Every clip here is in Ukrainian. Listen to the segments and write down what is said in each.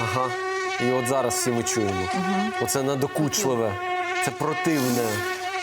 Ага. І от зараз всі ми чуємо. Оце надокучливе, це противне,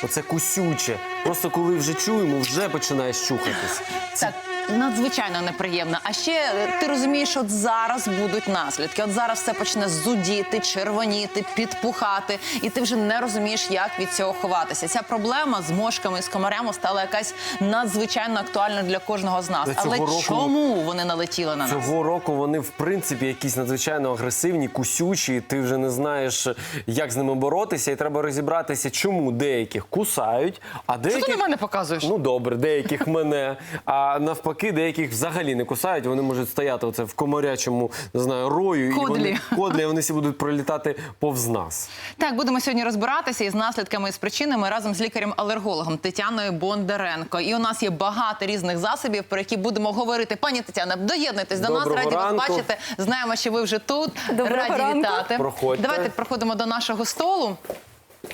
оце кусюче. Просто коли вже чуємо, вже починаєш чухатись. Так, надзвичайно неприємно. А ще е, ти розумієш, от зараз будуть наслідки. От зараз все почне зудіти, червоніти, підпухати, і ти вже не розумієш, як від цього ховатися. Ця проблема з мошками і з комарями стала якась надзвичайно актуальна для кожного з нас. Але року- чому вони налетіли на нас? Цього року вони в принципі якісь надзвичайно агресивні, кусючі. Ти вже не знаєш, як з ними боротися, і треба розібратися, чому деяких кусають, а Що деяких ти на мене показуєш? Ну добре, деяких мене. А навпаки, деяких взагалі не кусають. Вони можуть стояти оце в комарячому, не знаю, рою, і Кодлі. вони кодлі, і вони всі будуть пролітати повз нас. Так, будемо сьогодні розбиратися із наслідками і з причинами разом з лікарем-алергологом Тетяною Бондаренко. І у нас є багато різних засобів, про які будемо говорити. Пані Тетяна, доєднуйтесь до Доброго нас, раді ранку. вас бачити. Знаємо, що ви вже тут. Доброго раді ранку. вітати. Проходьте. Давайте проходимо до нашого столу.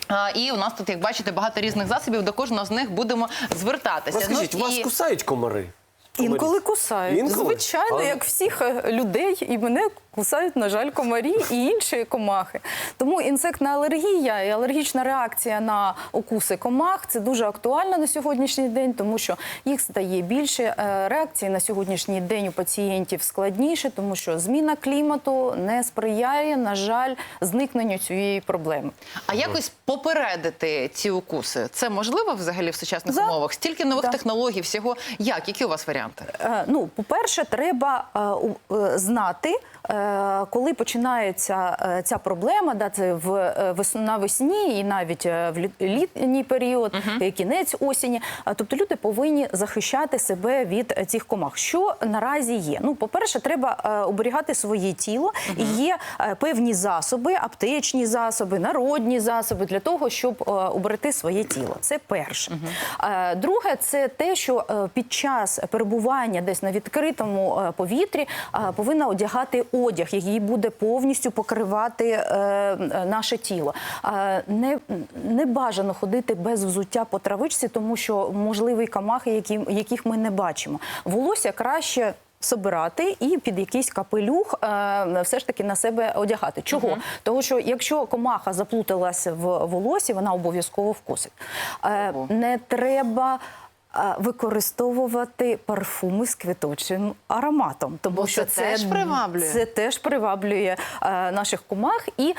А, і у нас тут, як бачите, багато різних засобів. До кожного з них будемо звертатися. Розкажіть, Ну, вас і- кусають комари? Інколи кусають. Інколи? Звичайно, Але- як всіх е, людей, і мене кусають, на жаль, комарі і інші комахи. Тому інсектна алергія і алергічна реакція на укуси комах це дуже актуально на сьогоднішній день, тому що їх стає більше. Е, Реакції на сьогоднішній день у пацієнтів складніше, тому що зміна клімату не сприяє, на жаль, зникненню цієї проблеми. А якось попередити ці укуси, це можливо взагалі в сучасних Да. умовах? Стільки нових Да. технологій, всього як? Які у вас варіанти? Е, Ну, по-перше, треба е, знати, коли починається е, ця проблема, да, це в е, навесні і навіть е, в літній період, е, кінець осені. Тобто люди повинні захищати себе від е, цих комах. Що наразі є? Ну, по-перше, треба е, оберігати своє тіло. І є е, певні засоби, аптечні засоби, народні засоби для того, щоб е, уберегти своє тіло. Це перше. Е, Друге, це те, що е, під час перебування десь на відкритому е, повітрі е, повинна одягати одяг, який буде повністю покривати е, наше тіло. Е, Не, не бажано ходити без взуття по травичці, тому що можливі камахи, які, яких ми не бачимо. Волосся краще. Собирати і під якийсь капелюх е, все ж таки на себе одягати. Чого? Тому що якщо комаха заплуталася в волосі, вона обов'язково вкусить. Е, Ого. не треба. Використовувати парфуми з квіточим ароматом, тому Бо що це теж приваблює. Це теж приваблює наших комах і.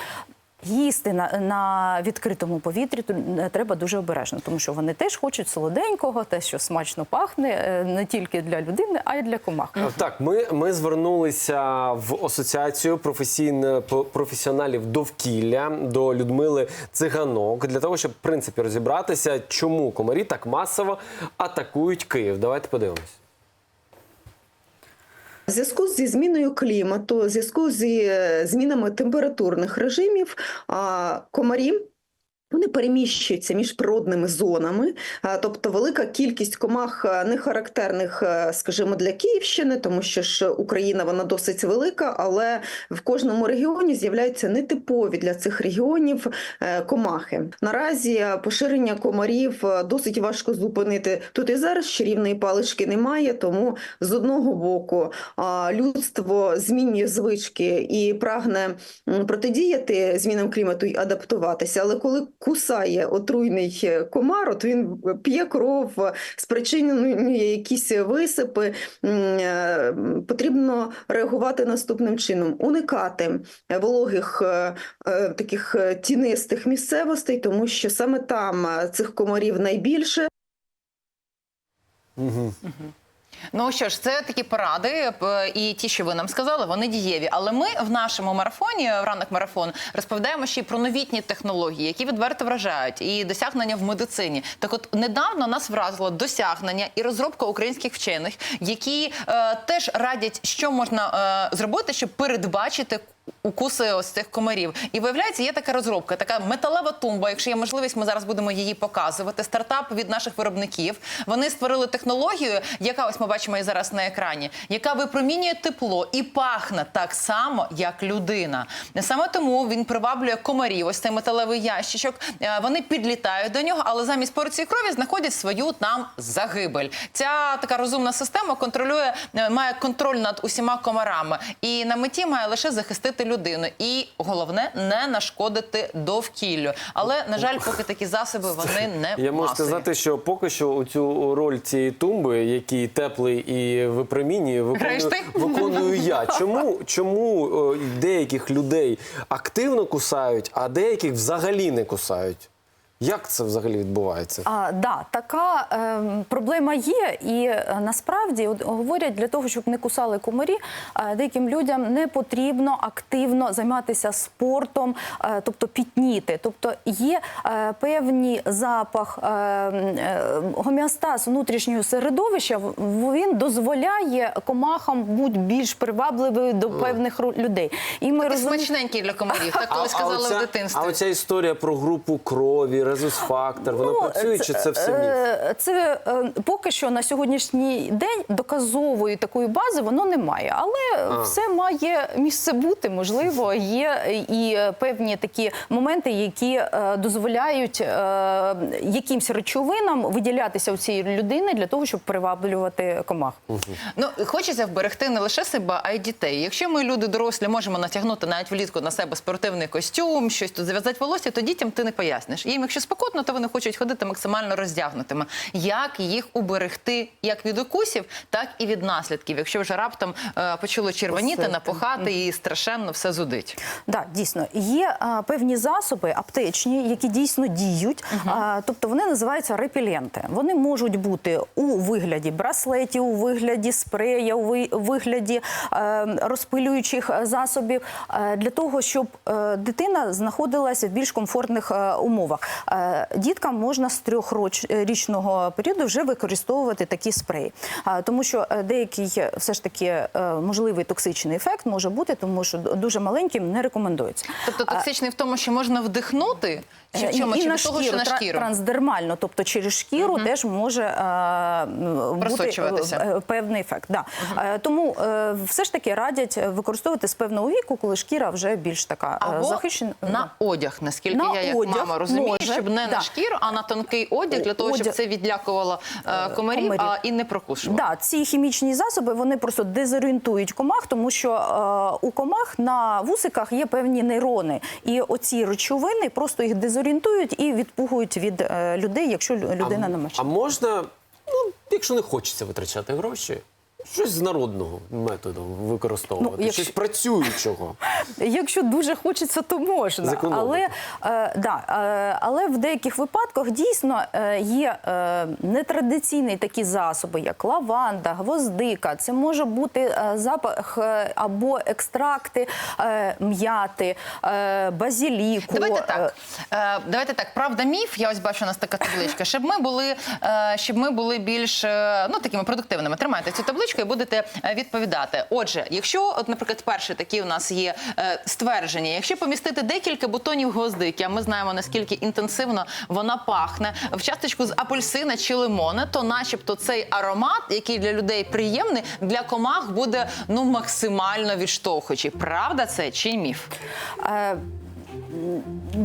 Їсти на, на відкритому повітрі е, треба дуже обережно, тому що вони теж хочуть солоденького, те, що смачно пахне, е, не тільки для людини, а й для комах. Так, ми, ми звернулися в асоціацію професійно, професіоналів довкілля до Людмили Циганок для того, щоб в принципі розібратися, чому комарі так масово атакують Київ. Давайте подивимось. Зв'язку зі зміною клімату, зв'язку зі е, змінами температурних режимів, комарі. Вони переміщуються між природними зонами, тобто велика кількість комах не характерних, скажімо, для Київщини, тому що ж Україна вона досить велика, але в кожному регіоні з'являються нетипові для цих регіонів е, комахи. Наразі е, поширення комарів е, досить важко зупинити тут і зараз. Чарівної палички немає, тому з одного боку людство змінює звички і прагне протидіяти змінам клімату і адаптуватися. Але коли кусає отруйний е, комар, от він п'є кров, спричинює якісь висипи, е, потрібно реагувати наступним чином: уникати вологих е, таких тінистих місцевостей, тому що саме там цих комарів найбільше. Угу. Ну що ж, це такі поради, і ті, що ви нам сказали, вони дієві. Але ми в нашому марафоні, в ранок марафон, розповідаємо ще й про новітні технології, які відверто вражають, і досягнення в медицині. Так, от недавно нас вразило досягнення і розробка українських вчених, які е, теж радять, що можна е, зробити, щоб передбачити. Укуси ось цих комарів. І виявляється, є така розробка, така металева тумба. Якщо є можливість, ми зараз будемо її показувати. Стартап від наших виробників. Вони створили технологію, яка ось ми бачимо і зараз на екрані, яка випромінює тепло і пахне так само, як людина. Саме тому він приваблює комарів. Ось цей металевий ящичок. Е, Вони підлітають до нього, але замість порції крові знаходять свою там загибель. Ця така розумна система контролює, е, має контроль над усіма комарами і на меті має лише захистити людину. І головне не нашкодити довкіллю. Але на жаль, поки такі засоби вони не Я можу масові. сказати, що поки що у цю роль цієї тумби, який теплий і випромінює, виконую, виконую я. Чому, чому е, деяких людей активно кусають, а деяких взагалі не кусають? Як це взагалі відбувається? А, да, така е, проблема є, і е, насправді от, говорять, для того, щоб не кусали комарі, е, деяким людям не потрібно активно займатися спортом, е, тобто пітніти. Тобто є е, певний запах, е, е, гомеостаз внутрішнього середовища, він дозволяє комахам бути більш привабливою до певних ру- людей. І ми розуміємо, смачненький для комарів, так коли сказали в дитинстві. а оця історія про групу крові, резус-фактор, вона працює чи це все міф? е, Це е, поки що на сьогоднішній день доказової такої бази воно немає, але А. все має місце бути. Можливо, є і певні такі моменти, які е, дозволяють якимсь речовинам виділятися у цієї людини для того, щоб приваблювати комах. Ну хочеться вберегти не лише себе, а й дітей. Якщо ми люди дорослі можемо натягнути навіть влітку на себе спортивний костюм, щось тут зав'язати волосся, то дітям ти не поясниш. Їм, якщо спекотно, то вони хочуть ходити максимально роздягнутими. Як їх уберегти як від укусів, так і від наслідків, якщо вже раптом е, почало червоніти, напухати і страшенно все зудить. Да, дійсно є а, певні засоби аптечні, які дійсно діють. А, тобто вони називаються репеленти. Вони можуть бути у вигляді браслетів, у вигляді спрея, у вигляді е, розпилюючих засобів е, для того, щоб е, дитина знаходилася в більш комфортних е, умовах. Е, діткам можна з трьохрічного періоду вже використовувати такі спреї, А, тому що е, деякий е, все ж таки е, можливий токсичний ефект може бути, тому що дуже маленьким не рекомендується. Тобто токсичний в тому, що можна вдихнути, чи в Е, чому і чи на від того, що на шкіру. трансдермально, тобто через шкіру теж може е, м, бути Просочуватися. е, певний ефект. Да. Е, тому е, все ж таки радять використовувати з певного віку, коли шкіра вже більш така е, Або захищена. на одяг, наскільки На я як одяг мама розумію, може, щоб не да. на шкіру, а на тонкий одяг для того, щоб Одяг. це відлякувало е, комарів, комарів. а і не прокушувало. Да, ці хімічні засоби вони просто дезорієнтують комах, тому що е, у комах на вусиках є певні нейрони, і оці речовини просто їх дезорієнтують і відпугують від е, людей, якщо лю- людина не А можна, ну, якщо не хочеться витрачати гроші, щось з народного методу використовувати, Ну, якщо- щось працюючого. Якщо дуже хочеться, то можна. Зекономити. Але, е, да, е, але в деяких випадках дійсно е, є е, нетрадиційні такі засоби, як лаванда, гвоздика. Це може бути е, запах е, або екстракти е, м'яти, е, базіліку. Давайте так. Е, давайте так. Правда, міф. Я ось бачу у нас така табличка. Щоб ми були, е, щоб ми були більш е, ну такими продуктивними. Тримайте цю табличку і будете е, відповідати. Отже, якщо, от, наприклад, перший такий у нас є е, ствердження, якщо помістити декілька бутонів гвоздики, а ми знаємо наскільки інтенсивно вона пахне в часточку з апельсина чи лимона, то, начебто, цей аромат, який для людей приємний, для комах буде ну максимально відштовхуючий. Правда, це чи міф? е,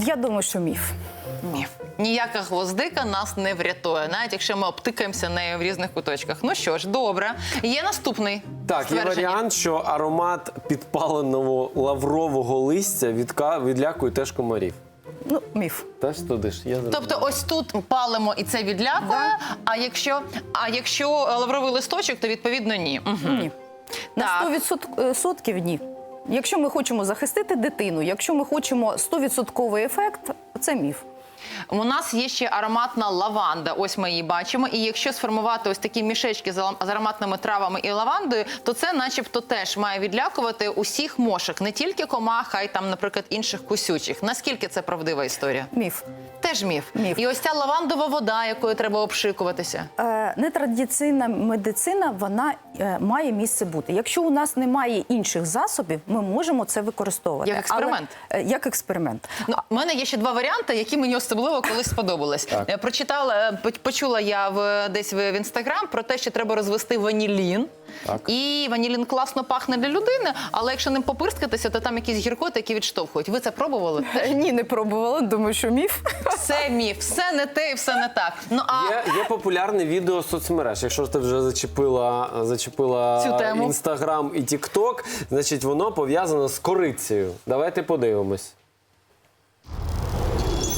я думаю, що міф. Міф. Ніяка гвоздика нас не врятує, навіть якщо ми обтикаємося нею в різних куточках. Ну що ж, добре. Є наступний Так, є варіант, що аромат підпаленого лаврового листя відка... відлякує теж комарів. Ну, міф. Теж туди ж. Я. Тобто, ось тут палимо і це відлякує. А якщо а якщо лавровий листочок, то відповідно ні. Мгм. Ні. На Так. 100% ні. Якщо ми хочемо захистити дитину, якщо ми хочемо 100% ефект, це міф. У нас є ще ароматна лаванда. Ось ми її бачимо. І якщо сформувати ось такі мішечки з ароматними травами і лавандою, то це, начебто, теж має відлякувати усіх мошок, не тільки комах, а й там, наприклад, інших кусючих. Наскільки це правдива історія? Міф. Теж міф. Міф. І ось ця лавандова вода, якою треба обшикуватися. Е, Нетрадиційна медицина вона е, має місце бути. Якщо у нас немає інших засобів, ми можемо це використовувати. Як експеримент? Але, е, як експеримент. Ну, у мене є ще два варіанти, які мені особливо колись сподобались. Е, Прочитала, е, почула я в десь в інстаграм про те, що треба розвести ванілін. І ванілін класно пахне для людини, але якщо ним попирскатися, то там якісь гіркоти, які відштовхують. Ви це пробували? Е, Ні, не пробувала. Думаю, що міф. Все міф, все не те і все не так. Ну а Є, є популярне відео соцмереж. Якщо ти вже зачепила, зачепила Цю тему. інстаграм і тікток, значить воно пов'язано з корицею. Давайте подивимось.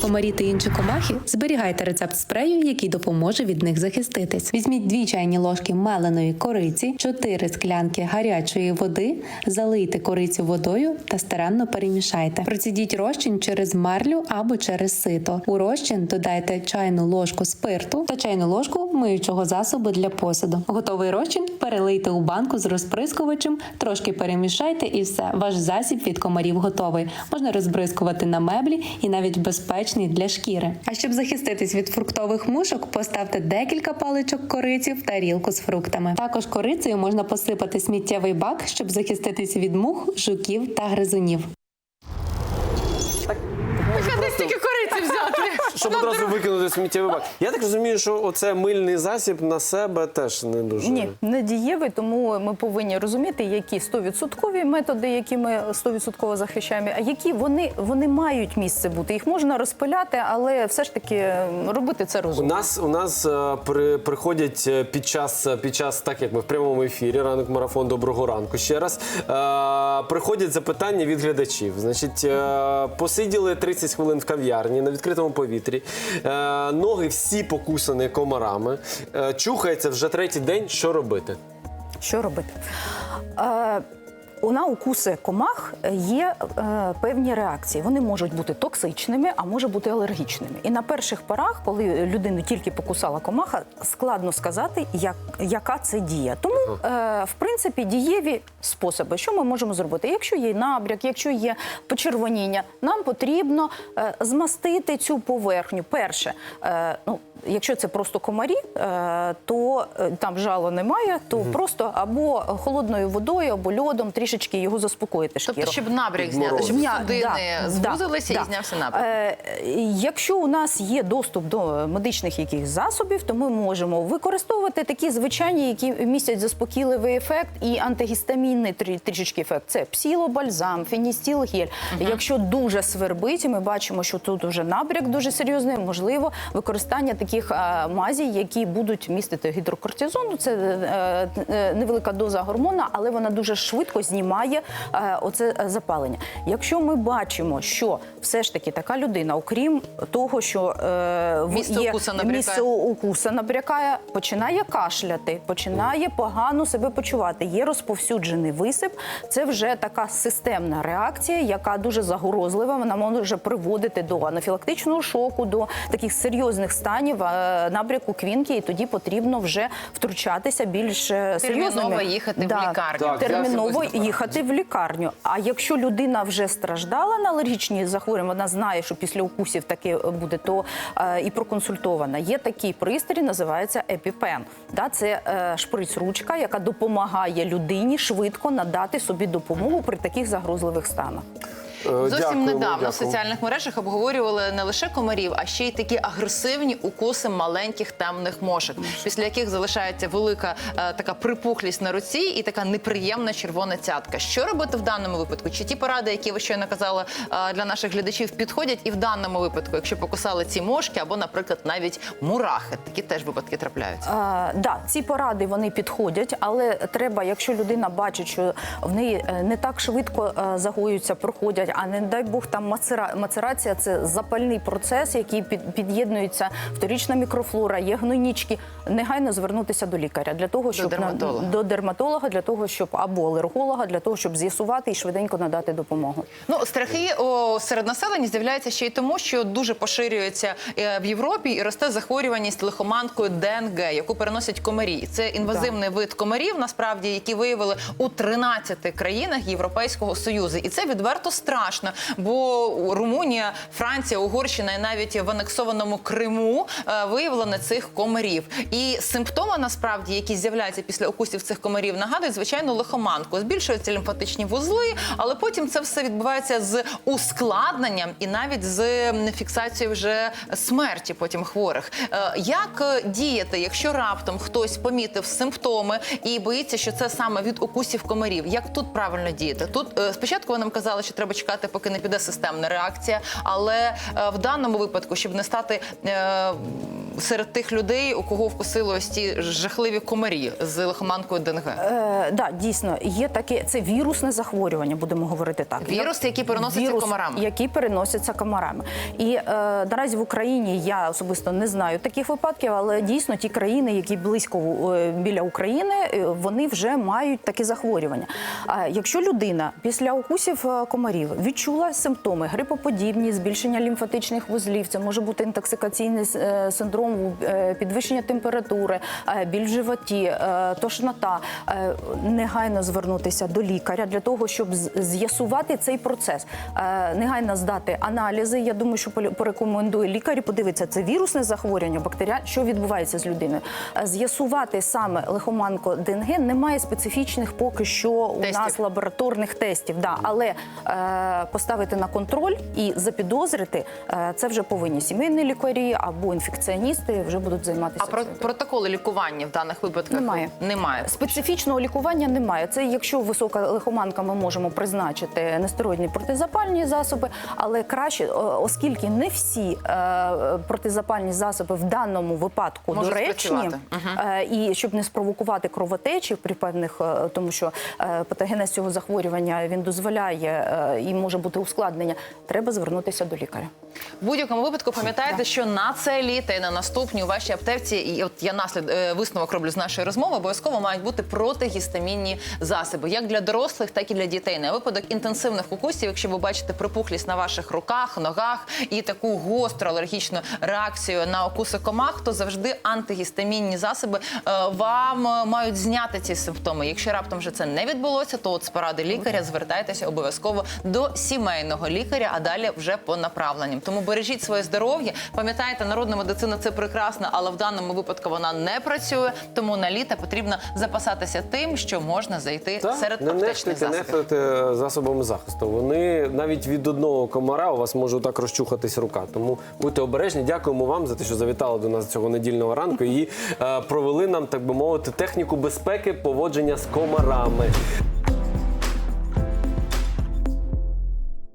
Комарі та інші комахи зберігайте рецепт спрею, який допоможе від них захиститись. Візьміть дві чайні ложки меленої кориці, 4 склянки гарячої води, залийте корицю водою та старанно перемішайте. Процідіть розчин через марлю або через сито. У розчин додайте чайну ложку спирту та чайну ложку миючого засобу для посуду. Готовий розчин перелийте у банку з розприскувачем, трошки перемішайте і все. Ваш засіб від комарів готовий. Можна розбризкувати на меблі і навіть безпечний для шкіри. А щоб захиститись від фруктових мушок, поставте декілька паличок кориці в тарілку з фруктами. Також корицею можна посипати сміттєвий бак, щоб захиститись від мух, жуків та гризунів. Так, тільки кориці взяти. Щоб одразу викинути сміттєвий бак. Я так розумію, що оце мильний засіб на себе теж не дуже. Ні, не дієвий, тому ми повинні розуміти, які 100% методи, які ми 100% захищаємо, а які вони, вони мають місце бути. Їх можна розпиляти, але все ж таки робити це У нас у нас е, при, приходять е, під час під час, так як ми в прямому ефірі, ранок марафон. Доброго ранку ще раз. Е, приходять запитання від глядачів. Значить, е, посиділи 30 хвилин в кав'ярні на відкритому повітрі. Е, ноги всі покусані комарами. Е, чухається вже третій день. Що робити? Що робити? Е, на укуси комах є е, певні реакції. Вони можуть бути токсичними, а може бути алергічними. І на перших порах, коли людину тільки покусала комаха, складно сказати, як, яка це дія. Тому, е, в принципі, дієві способи, що ми можемо зробити. Якщо є набряк, якщо є почервоніння, нам потрібно е, змастити цю поверхню. Перше, е, ну. Якщо це просто комарі, е, то е, там жала немає, то просто або холодною водою, або льодом трішечки його заспокоїти. шкіру. Тобто, щоб набряк зняти, щоб судини да, звузилися да, і знявся набряк. Е, якщо у нас є доступ до медичних яких засобів, то ми можемо використовувати такі звичайні, які містять заспокійливий ефект і антигістамінний трі- трішечки ефект. Це псилобальзам, феністілгель. Якщо дуже свербить, ми бачимо, що тут вже набряк дуже серйозний, можливо, використання таких е, мазій, які будуть містити гідрокортизон. Це е, е, невелика доза гормона, але вона дуже швидко знімає е, оце е, запалення. Якщо ми бачимо, що все ж таки така людина, окрім того, що е, Місце є укуса набрякає. місце укуса набрякає, починає кашляти, починає погано себе почувати. Є розповсюджений висип. Це вже така системна реакція, яка дуже загрозлива. Вона може приводити до анафілактичного шоку, до таких серйозних станів е, набряку квінки, і тоді потрібно вже втручатися більш е, Терміново їхати в лікарню. Так, терміново їхати в лікарню. А якщо людина вже страждала на алергічні захворювання, вона знає, що після укусів таке буде, то е, і проконсультована. Є такий пристрій, називається епіпен. Да, це е, шприц-ручка, яка допомагає людині швидко надати собі допомогу при таких загрозливих станах. Е, Зовсім дякуємо, недавно в соціальних мережах обговорювали не лише комарів, а ще й такі агресивні укуси маленьких темних мошок, після яких залишається велика е, така припухлість на руці і така неприємна червона цятка. Що робити в даному випадку? Чи ті поради, які ви щойно казали е, для наших глядачів, підходять і в даному випадку, якщо покусали ці мошки, або, наприклад, навіть мурахи, такі теж випадки трапляються. А, да, ці поради вони підходять, але треба, якщо людина бачить, що в неї е, не так швидко е, загоюються, проходять лікаря, а не дай Бог там мацера... мацерація це запальний процес, який під... під'єднується вторічна мікрофлора, є гнойнички. Негайно звернутися до лікаря для того, щоб на- дерматолога. до дерматолога, для того, щоб або алерголога, для того, щоб з'ясувати і швиденько надати допомогу. Ну, страхи о, серед населення з'являються ще й тому, що дуже поширюється е, в Європі і росте захворюваність лихоманкою ДНГ, яку переносять комарі. Це інвазивний вид комарів, насправді, які виявили у 13 країнах Європейського союзу. І це відверто страшно, бо Румунія, Франція, Угорщина і навіть в анексованому Криму е, виявлено цих комарів. І симптоми насправді, які з'являються після укусів цих комарів, нагадують звичайно лихоманку. Збільшуються лімфатичні вузли, але потім це все відбувається з ускладненням і навіть з фіксацією вже смерті потім хворих. Е, Як е, діяти, якщо раптом хтось помітив симптоми і боїться, що це саме від укусів комарів? Як тут правильно діяти? Тут спочатку ви нам казали, що треба чекати, поки не піде системна реакція, але е, в даному випадку, щоб не стати е, серед тих людей, у кого вкусили ось жахливі комарі з лихоманкою ДНГ. Е, да, дійсно, є таке, це вірусне захворювання, будемо говорити так. Вірус, який переноситься Вірус, комарами. Які переносяться комарами. І е, наразі в Україні я особисто не знаю таких випадків, але дійсно ті країни, які близько е, біля України, е, вони вже мають такі захворювання. А якщо людина після укусів комарів відчула симптоми грипоподібні, збільшення лімфатичних вузлів, це може бути інтоксикаційний е, синдром, е, підвищення температури, е, біль в животі, тошнота, негайно звернутися до лікаря для того, щоб з'ясувати цей процес. Негайно здати аналізи. Я думаю, що порекомендую лікарю подивитися, це вірусне захворювання, бактеріа, що відбувається з людиною. З'ясувати саме лихоманко ДНГ немає специфічних поки що у Тестів. нас лабораторних тестів. Да, але е, поставити на контроль і запідозрити е, це вже повинні сімейні лікарі або інфекціоністи вже будуть займатися. А про протоколи лікування в даних випадках Немає. Немає. Специфічного лікування немає. Це якщо висока лихоманка, ми можемо призначити нестероїдні протизапальні засоби, але краще, оскільки не всі е, протизапальні засоби в даному випадку Можуть доречні, е, і щоб не спровокувати кровотечі при певних, тому що патогенез цього захворювання він дозволяє і може бути ускладнення, треба звернутися до лікаря. В будь-якому випадку пам'ятайте, що на це літо і на наступні у вашій аптеці, і от я наслід е, висновок роблю з нашої розмови, обов'язково мають бути протигістамінні засоби, як для дорослих, так і для дітей. На випадок інтенсивних укусів, якщо ви бачите припухлість на ваших руках, ногах і таку гостру алергічну реакцію на укуси комах, то завжди антигістамінні засоби е, вам мають зняти ці симптоми. Якщо раптом вже це не відбулося, то от з поради лікаря звертайтеся обов'язково до сімейного лікаря, а далі вже по направленням. Тому бережіть своє здоров'я. Пам'ятайте, народна медицина це прекрасно, але в даному випадку вона не працює. Тому на літо потрібно запасатися тим, що можна зайти Так, серед не аптечних засобів. нехтуйте засобами захисту. Вони навіть від одного комара у вас може так розчухатись рука. Тому будьте обережні. Дякуємо вам за те, що завітали до нас цього недільного ранку і е, провели нам, так би мовити, техніку безпеки поводження з комарами.